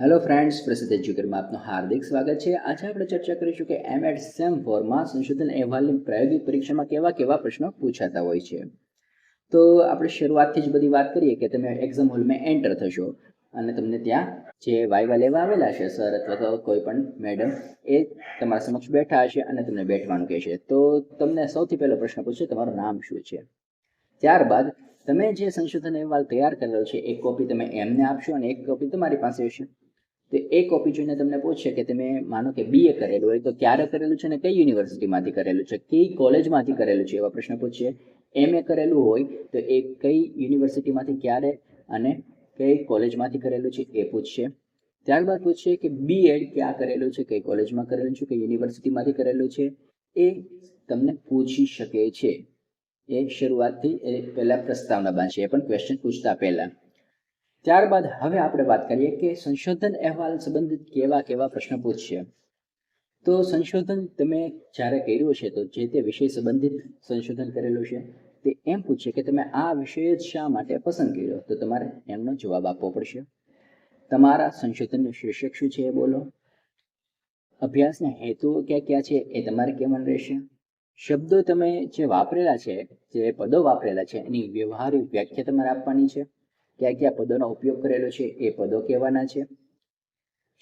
Hello friends પ્રસિદ્ધ એજ્યુકેરમાં આપનું હાર્દિક સ્વાગત છે. આજે આપણે ચર્ચા કરીશું કે એમ એડ સેમ ફોરમાં સંશોધન અહેવાલની પ્રાયોગિક પરીક્ષામાં કેવા કેવા પ્રશ્નો પૂછાતા હોય છે. તો આપણે શરૂઆતથી જ બધી વાત કરીએ કે તમે એક્ઝામ હોલમાં એન્ટર થશો અને તમને ત્યાં જે વાયવા લેવા આવેલા છે સર અથવા તો કોઈ પણ મેડમ એ તમારા સમક્ષ બેઠા હશે અને તમને બેઠવાનું કહેશે. તો તમને સૌથી પહેલો પ્રશ્ન પૂછશે તમારું નામ શું છે? ત્યારબાદ તમે જે સંશોધન અહેવાલ તૈયાર કરેલો છે, એક કોપી તમે એમને આપશો અને એક કોપી તમારી પાસે હશે. તો એ કોપી જોઈને તમને પૂછશે કે તમે માનો કે બીએ કરેલું હોય, તો ક્યારે કરેલું છે અને કઈ યુનિવર્સિટીમાંથી કરેલું છે? કઈ કોલેજમાંથી કરેલું છે? એવા પ્રશ્ન પૂછશે એ કરેલું હોય, તો એ કઈ યુનિવર્સિટીમાંથી ક્યારે અને કઈ કોલેજમાંથી કરેલું છે એ પૂછશે ત્યારબાદ પૂછશે કે બીએડ ક્યાં કરેલું છે, કઈ કોલેજમાં કરેલું છે કે યુનિવર્સિટીમાંથી કરેલું છે? એ તમને પૂછી શકે છે. એ શરૂઆતથી એ પહેલાં પ્રસ્તાવના બાંધશે એ પણ ક્વેશ્ચન પૂછતા પહેલા. ત્યારબાદ હવે આપણે વાત કરીએ કે સંશોધન અહેવાલ સંબંધિત કેવા કેવા પ્રશ્ન પૂછશે. તો સંશોધન તમે જ્યારે કર્યું છે, તો જે તે વિષય સંબંધિત સંશોધન કરેલું છે, તે એમ પૂછશે કે તમે આ વિષય જ શા માટે પસંદ કર્યો? તો તમારે એમનો જવાબ આપવો પડશે. તમારા સંશોધનનું શીર્ષક શું છે એ બોલો. અભ્યાસના હેતુઓ ક્યાં ક્યાં છે એ તમારે કહેવાનું રહેશે. શબ્દો તમે જે વાપરેલા છે, જે પદો વાપરેલા છે, એની વ્યવહારિક વ્યાખ્યા તમારે આપવાની છે. કયા કયા પદોનો ઉપયોગ કરેલો છે એ પદો કહેવાના છે.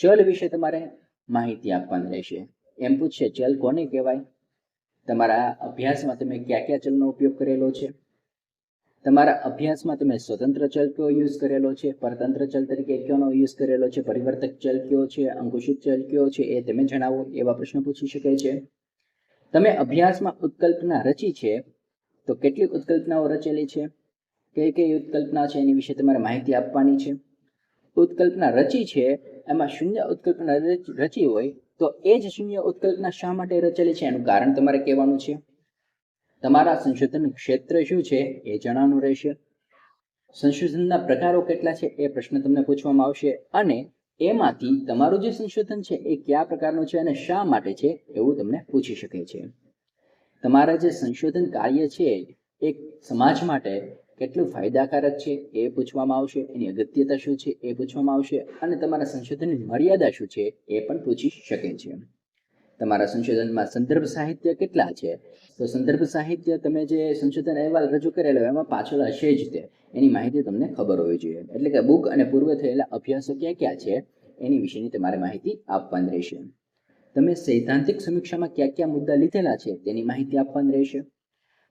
ચલ વિશે તમારે માહિતી આપવાની રહેશે. એમ પૂછશે ચલ કોને કહેવાય? તમારા અભ્યાસમાં તમે કયા કયા ચલનો ઉપયોગ કરેલો છે? તમારા અભ્યાસમાં તમે સ્વતંત્ર ચલ કયો યુઝ કરેલો છે? પરતંત્ર ચલ તરીકે કયોનો યુઝ કરેલો છે? પરિવર્તક ચલ કયો છે? અંકુશિત ચલ કયો છે? એ તમે જણાવો, એવા પ્રશ્નો પૂછી શકે છે. તમે અભ્યાસમાં ઉત્કલ્પના રચી છે, તો કેટલી ઉત્કલ્પનાઓ રચેલી છે? કઈ કઈ ઉત્કલ્પના છે એની વિશે તમારે માહિતી આપવાની છે? ઉત્કલ્પના રચી છે, એમાં શૂન્ય ઉત્કલ્પના રચી હોય તો એ જ શૂન્ય ઉત્કલ્પના શા માટે રચેલી છે? એનું કારણ તમારે કહેવાનું છે. તમારા સંશોધન ક્ષેત્ર શું છે એ જણાવવાનું રહેશે. સંશોધનના પ્રકારો કેટલા છે એ પ્રશ્ન તમને પૂછવામાં આવશે અને એમાંથી તમારું જે સંશોધન છે એ કયા પ્રકારનું છે અને શા માટે છે એવું તમને પૂછી શકે છે. તમારા જે સંશોધન કાર્ય છે એ સમાજ માટે કેટલું ફાયદાકારક છે એ પૂછવામાં આવશે, એની અગત્યતા શું છે એ પૂછવામાં આવશે, અને તમારા સંશોધનની મર્યાદા શું છે એ પણ પૂછી શકે છે. તમારા સંશોધનમાં સંદર્ભ સાહિત્ય કેટલા છે? તો સંદર્ભ સાહિત્ય તમે જે સંશોધન અહેવાલ રજૂ કરેલો એમાં પાછળ હશે જ તે. એની માહિતી તમને ખબર હોવી જોઈએ. એટલે કે બુક અને પૂર્વ થયેલા અભ્યાસો ક્યાં ક્યાં છે એની વિશેની તમારે માહિતી આપવાની રહેશે. તમે સૈદ્ધાંતિક સમીક્ષામાં કયા કયા મુદ્દા લીધેલા છે તેની માહિતી આપવાની રહેશે.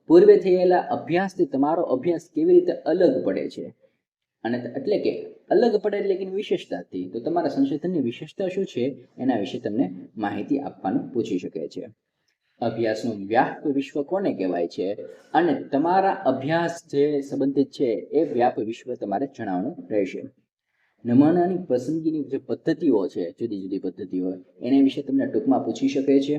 પૂર્વે થયેલા અભ્યાસથી તમારો અભ્યાસ કેવી રીતે અલગ પડે છે? અને એટલે કે અલગ પડે એટલે કે વિશેષતાથી, તો તમારા સંશોધનની વિશેષતા શું છે? એના વિશે તમને માહિતી આપવાનું પૂછી શકે છે. અભ્યાસનું વ્યાપ વિશ્વ કોને કહેવાય છે? અને તમારા અભ્યાસ જે સંબંધિત છે, એ વ્યાપ વિશ્વ તમારે જણાવવાનું રહેશે. નમૂનાની પસંદગીની જે પદ્ધતિઓ છે, જુદી જુદી પદ્ધતિઓ, એના વિશે તમને ટૂંકમાં પૂછી શકે છે.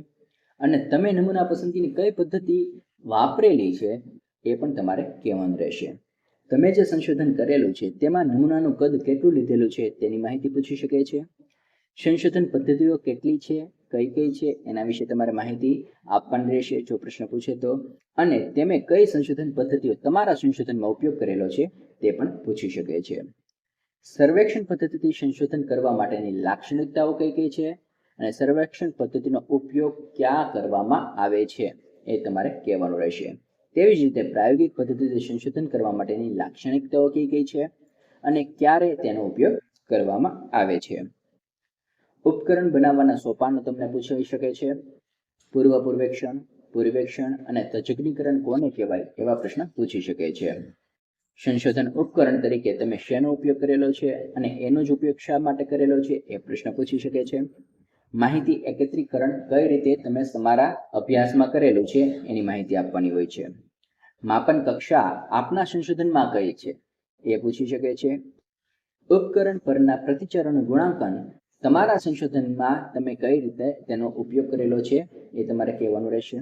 અને તમે નમૂના પસંદગીની કઈ પદ્ધતિ વાપરેલી છે એ પણ તમારે કહેવાનું રહેશે. તમે જે સંશોધન કરેલું છે, તેમાં નમૂનાનું કદ કેટલું લીધેલું છે, તેની માહિતી પૂછી શકે છે? સંશોધન પદ્ધતિઓ કેટલી છે, કઈ કઈ છે, એના વિશે તમારે માહિતી આપવાની રહેશે જો પ્રશ્ન પૂછે તો. અને તમે કઈ સંશોધન પદ્ધતિઓ તમારા સંશોધનમાં ઉપયોગ કરેલો છે, તે પણ પૂછી શકે છે. સર્વેક્ષણ પદ્ધતિથી સંશોધન કરવા માટેની લાક્ષણિકતાઓ કઈ કઈ છે? અને સર્વેક્ષણ પદ્ધતિનો ઉપયોગ ક્યાં કરવામાં આવે છે? એ તમારે કહેવાનું રહેશે. તેવી જ રીતે પ્રાયોગિક પદ્ધતિથી સંશોધન કરવા માટેની લાક્ષણિકતાઓ કઈ કઈ છે અને ક્યારે તેનો ઉપયોગ કરવામાં આવે છે. ઉપકરણ બનાવવાના સોપાનો તમને પૂછાઈ શકે છે. પૂર્વ પૂર્વેક્ષણ પૂર્વેક્ષણ અને તજજ્ઞીકરણ કોને કહેવાય એવા પ્રશ્ન પૂછી શકે છે. સંશોધન ઉપકરણ તરીકે તમે શેનો ઉપયોગ કરેલો છે અને એનો જ ઉપયોગ શા માટે કરેલો છે એ પ્રશ્ન પૂછી શકે છે. માહિતી એકત્રીકરણ કઈ રીતે તમે તમારા અભ્યાસમાં કરેલું છે એની માહિતી આપવાની હોય છે. માપન કક્ષા આપના સંશોધનમાં કઈ છે? એ પૂછી શકે છે. ઉપકરણ પરના પ્રતિચરણ ગુણાંકન તમારા સંશોધનમાં તમે કઈ રીતે તેનો ઉપયોગ કરેલો છે એ તમારે કહેવાનું રહેશે.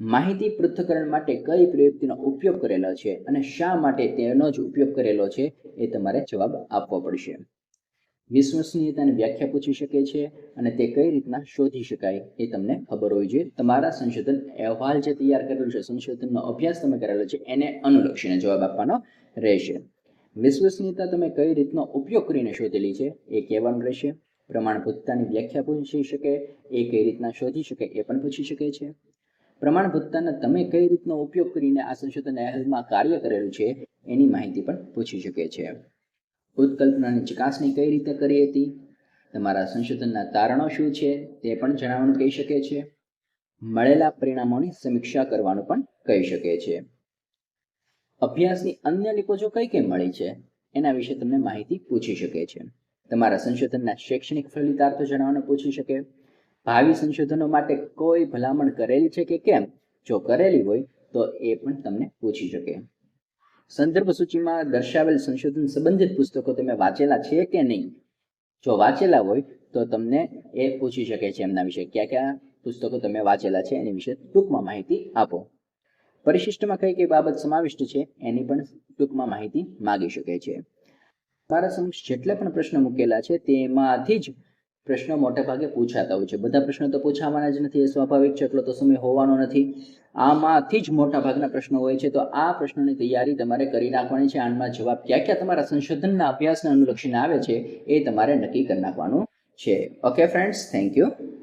માહિતી પૃથ્થકરણ માટે કઈ પ્રયુક્તિનો ઉપયોગ કરેલો છે અને શા માટે તેનો જ ઉપયોગ કરેલો છે એ તમારે જવાબ આપવો પડશે. વિશ્વસનીયતાની વ્યાખ્યા પૂછી શકે છે અને તે કઈ રીતના શોધી શકાય એ તમને ખબર હોવી જોઈએ તમારા સંશોધન અહેવાલ જે તૈયાર કરેલું છે, સંશોધનનો અભ્યાસ તમે કરેલો છે, એને અનુલક્ષીને જવાબ આપવાનો રહેશે. વિશ્વસનીયતા તમે કઈ રીતનો ઉપયોગ કરીને શોધેલી છે એ કહેવાનું રહેશે. પ્રમાણભૂતતાની વ્યાખ્યા પૂછી શકે, એ કઈ રીતના શોધી શકે એ પણ પૂછી શકે છે. પ્રમાણભૂતતાના તમે કઈ રીતનો ઉપયોગ કરીને આ સંશોધન અહેવાલમાં કાર્ય કરેલું છે એની માહિતી પણ પૂછી શકે છે. ઉત્કલ્પનાની ચકાસણી કઈ રીતે કરી હતી? તમારા સંશોધનના તારણો શું છે? તે પણ જણાવવાનું કહી શકે છે. મળેલા પરિણામોની સમીક્ષા કરવાનું પણ કહી શકે છે. અભ્યાસની અન્ય નિપજો કઈ કઈ મળી છે? એના વિશે તમને માહિતી પૂછી શકે છે. તમારા સંશોધનના શૈક્ષણિક ફલિતાર્થો જણાવવાનું પૂછી શકે. ભાવિ સંશોધનો માટે કોઈ ભલામણ કરેલી છે કે કેમ? જો કરેલી હોય તો એ પણ તમને પૂછી શકે. સંદર્ભ સૂચિમાં દર્શાવેલ સંશોધન સંબંધિત પુસ્તકો તમે વાંચેલા છે કે નહીં? જો વાંચેલા હોય, તો તમને એ પૂછી શકે છે એમના વિશે કયા કયા પુસ્તકો તમે વાંચેલા છે એની વિશે ટૂંકમાં માહિતી આપો. પરિશિષ્ટમાં કઈ કઈ બાબત સમાવિષ્ટ છે એની પણ ટૂંકમાં માહિતી માગી શકે છે. મારા સમક્ષ જેટલા પણ પ્રશ્નો મૂકેલા છે તેમાંથી જ પ્રશ્નો મોટા ભાગે પૂછાતા હોય છે. બધા પ્રશ્નો તો પૂછાવાના જ નથી, એ સ્વાભાવિક છે એટલો તો સમય હોવાનો નથી. આમાંથી જ મોટા ભાગના પ્રશ્નો હોય છે. તો આ પ્રશ્નોની તૈયારી તમારે કરી નાખવાની છે. આમાં જવાબ ક્યાં ક્યાં તમારા સંશોધનના અભ્યાસને અનુલક્ષીને આવે છે એ તમારે નક્કી કરી નાખવાનું છે. Okay friends thank you